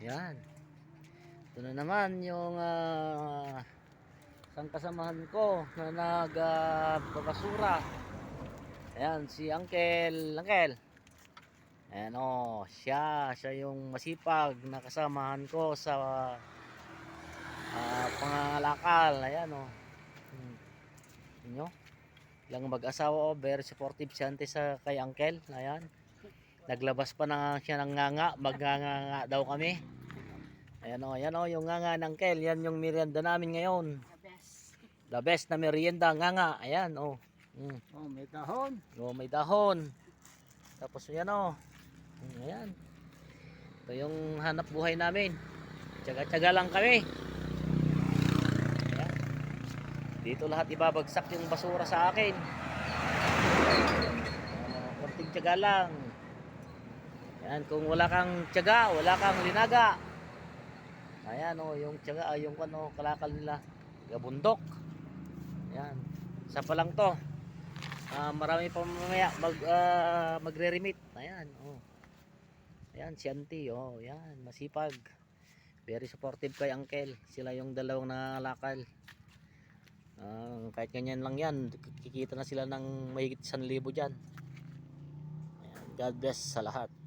Yan. Ito na naman yung ah, isang kasamahan ko na nagbabasura. Ayan, si Uncle. Uncle. Ayan o, siya. Siya yung masipag na kasamahan ko sa ah, pangangalakal. Ayan o. Hmm. Inyo? Ilang mag-asawa o, very supportive siya sa kay Uncle. Ayan. Naglabas pa na siya ng nganga. Magnganga daw kami. Ayan o, ayan o, yung nganga ng Uncle. Yan yung merienda namin ngayon. The best. The best na merienda, nganga. Ayan o. Mm. Oh, may dahon. O, may dahon. Tapos yan o. Mm, Ayan. Ito yung hanap buhay namin. Tsaga-tsaga lang kami. Ayan. Dito lahat ibabagsak yung basura sa akin. Uh, konting tsaga lang. Ayan, kung wala kang tsaga, wala kang linaga. Ayan o, yung tsaga, ay yung ano, kalakal nila. Gabundok. Ayan. Isa pa lang to. Ah, marami pa mamaya mag ah, magre-remit. Ayan, oh. Ayan si Auntie, oh, ayan, masipag. Very supportive kay Uncle. Sila yung dalawang nangangalakal. Ah, kahit ganyan lang yan, kikita na sila ng mahigit 1,000 diyan. Ayan, God bless sa lahat.